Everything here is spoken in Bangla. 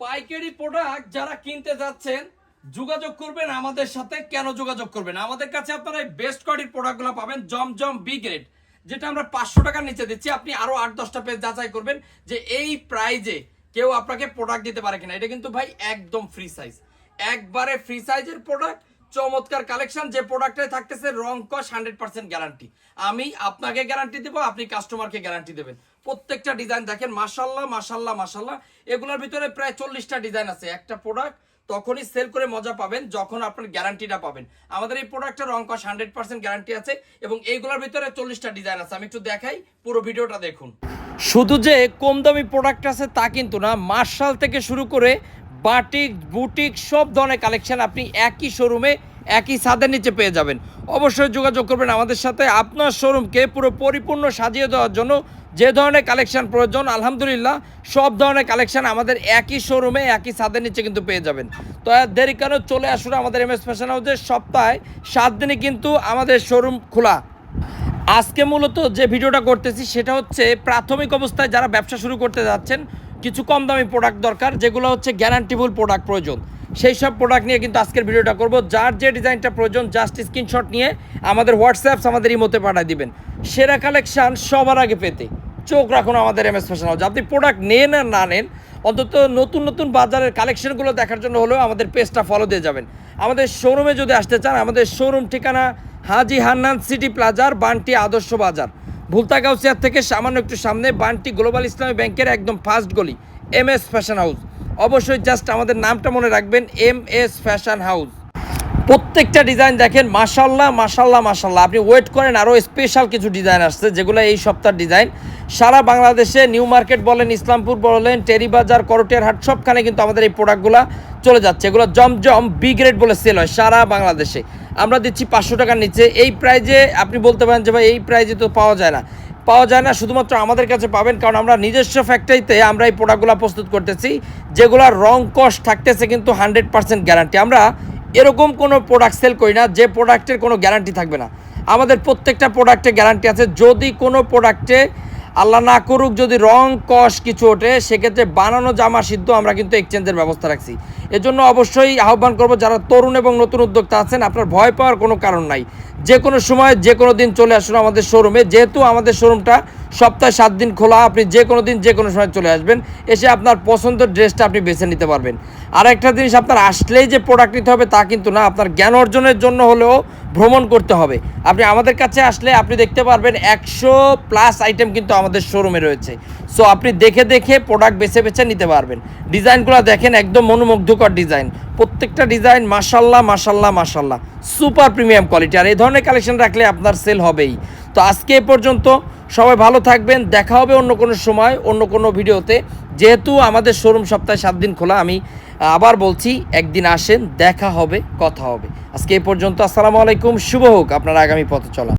পাইকারি প্রোডাক্ট যারা কিনতে যাচ্ছেন, যোগাযোগ করবেন আমাদের সাথে। কেন যোগাযোগ করবেন? আমাদের কাছে আপনারা এই বেস্ট কোয়ালিটির প্রোডাক্টগুলো পাবেন, জমজম বি গ্রেড যেটা আমরা পাঁচশো টাকার নিচে দিচ্ছি। আপনি আরও আট, দশটা পেজ যাচাই করবেন যে এই প্রাইজে কেউ আপনাকে প্রোডাক্ট দিতে পারে কিনা। এটা কিন্তু ভাই একদম ফ্রি সাইজ একবারে ফ্রি সাইজের প্রোডাক্ট চমৎকার কালেকশন যে প্রোডাক্টে থাকতেছে রং কস হান্ড্রেড পার্সেন্ট গ্যারান্টি আমি আপনাকে গ্যারান্টি দেবো, আপনি কাস্টমারকে গ্যারান্টি দেবেন। প্রত্যেকটা ডিজাইন দেখেন মাসাল্লাহ মাসাল্লাহ মাসাল্লাহ এগুলোর ভিতরে প্রায় চল্লিশটা ডিজাইন আছে, একটা প্রোডাক্ট তখনই সেল করে মজা পাবেন, যখন আপনার গ্যারান্টিটা পাবেন। আমাদের এই প্রোডাক্টের রং কস হান্ড্রেড পার্সেন্ট গ্যারান্টি আছে, এবং এইগুলোর ভিতরে চল্লিশটা ডিজাইন আছে। আমি একটু দেখাই, পুরো ভিডিওটা দেখুন। শুধু যে কম দামি প্রোডাক্ট আছে তা কিন্তু না মার্শাল থেকে শুরু করে বাটিক, বুটিক, সব ধরনের কালেকশন আপনি একই শোরুমে একই ছাদের নিচে পেয়ে যাবেন। অবশ্যই যোগাযোগ করবেন আমাদের সাথে। আপনার শোরুমকে পুরো পরিপূর্ণ সাজিয়ে দেওয়ার জন্য যে ধরনের কালেকশন প্রয়োজন, আলহামদুলিল্লাহ, সব ধরনের কালেকশন আমাদের একই শোরুমে, একই ছাদের নিচে কিন্তু পেয়ে যাবেন। তো দেরি কেন, চলে আসুন আমাদের এম এস ফ্যাশন হাউসের সপ্তাহে সাত দিনে কিন্তু আমাদের শোরুম খোলা। আজকে মূলত যে ভিডিওটা করতেছি, সেটা হচ্ছে প্রাথমিক অবস্থায় যারা ব্যবসা শুরু করতে যাচ্ছেন, কিছু কম দামি প্রোডাক্ট দরকার, যেগুলো হচ্ছে গ্যারান্টিবল প্রোডাক্ট প্রয়োজন। সেই সব প্রোডাক্ট নিয়ে কিন্তু আজকের ভিডিওটা করব। যার যে ডিজাইনটা প্রয়োজন জাস্ট স্ক্রিনশট নিয়ে আমাদের হোয়াটসঅ্যাপস আমাদের ইমোতে পাঠিয়ে দিবেন। সেরা কালেকশন সবার আগে পেতে। চোখ রাখুন আমাদের এম এস ফ্যাশন হাউস আপনি প্রোডাক্ট নেন আর না নেন, অন্তত নতুন নতুন বাজারের কালেকশনগুলো দেখার জন্য হলেও আমাদের পেজটা ফলো দিয়ে যাবেন। আমাদের শোরুমে যদি আসতে চান, আমাদের শোরুম ঠিকানা হাজি হান্নান সিটি প্লাজার বান্টি আদর্শ বাজার। ভুলতাগাউসিয়ার থেকে সামান্য একটু সামনে বান্টি গ্লোবাল ইসলামী ব্যাংকের একদম ফার্স্ট গলি এম এস ফ্যাশন হাউস অবশ্যই জাস্ট আমাদের নামটা মনে রাখবেন এম এস ফ্যাশন হাউস প্রত্যেকটা ডিজাইন দেখেন, মাশাল্লাহ মাশাল্লাহ মাশাল্লাহ। আপনি ওয়েট করেন আরও স্পেশাল কিছু ডিজাইন আসছে, যেগুলো এই সপ্তাহের ডিজাইন সারা বাংলাদেশে নিউ মার্কেট বলেন, ইসলামপুর বলেন, টেরিবাজার করটিয়ার হাট সবখানে কিন্তু আমাদের এই প্রোডাক্টগুলো চলে যাচ্ছে। এগুলো জমজম বি গ্রেড বলে সেল হয় সারা বাংলাদেশে। আমরা দিচ্ছি পাঁচশো টাকার নিচে। এই প্রাইজে আপনি বলতে পারেন যে ভাই, এই প্রাইজে তো পাওয়া যায় না। পাওয়া যায় না, শুধুমাত্র আমাদের কাছে পাবেন, কারণ আমরা নিজস্ব ফ্যাক্টরিতে আমরা এই প্রোডাক্টগুলো প্রস্তুত করতেছি যেগুলোর রং কস্ট থাকতেছে কিন্তু হান্ড্রেড পার্সেন্ট গ্যারান্টি আমরা এরকম কোনো প্রোডাক্ট সেল করি না, যে প্রোডাক্টের কোনো গ্যারান্টি থাকবে না। আমাদের প্রত্যেকটা প্রোডাক্টে গ্যারান্টি আছে, যদি কোনো প্রোডাক্টে আল্লাহ না করুক, যদি রং কস কিছু ওঠে, সেক্ষেত্রে বানানো জামা সিদ্ধ আমরা কিন্তু এক্সচেঞ্জের ব্যবস্থা রাখছি। এজন্য অবশ্যই আহ্বান করব, যারা তরুণ এবং নতুন উদ্যোক্তা আছেন, আপনার ভয় পাওয়ার কোনো কারণ নাই। যে কোনো সময় যে কোনো দিন চলে আসুন আমাদের শোরুমে যেহেতু আমাদের শোরুমটা সপ্তাহে সাত দিন খোলা, আপনি যে কোনো দিন যে কোনো সময় চলে আসবেন। এসে আপনার পছন্দের ড্রেসটা আপনি বেছে নিতে পারবেন। আর একটা জিনিস আপনার আসলেই যে প্রোডাক্ট নিতে হবে তা কিন্তু না। আপনার জ্ঞান অর্জনের জন্য হলেও ভ্রমণ করতে হবে। আপনি আমাদের কাছে আসলে আপনি দেখতে পারবেন একশো প্লাস আইটেম কিন্তু আমাদের শোরুমে রয়েছে। সো আপনি দেখে দেখে প্রোডাক্ট বেছে বেছে নিতে পারবেন। ডিজাইনগুলো দেখেন, একদম মনোমুগ্ধকর ডিজাইন প্রত্যেকটা ডিজাইন মাসাল্লাহ মাসাল্লাহ মাসাল্লাহ সুপার প্রিমিয়াম কোয়ালিটি আর এই ধরনের কালেকশন রাখলে আপনার সেল হবেই। তো আজকে এ পর্যন্ত সবাই ভালো থাকবেন, দেখা হবে অন্য কোনো সময়, অন্য কোনো ভিডিওতে। যেহেতু আমাদের শোরুম সপ্তাহে সাত দিন খোলা, আমি আবার বলছি, একদিন আসেন, দেখা হবে, কথা হবে। আজকে এ পর্যন্ত, আসসালামু আলাইকুম, শুভ হোক, আপনার আগামী পথে চলা।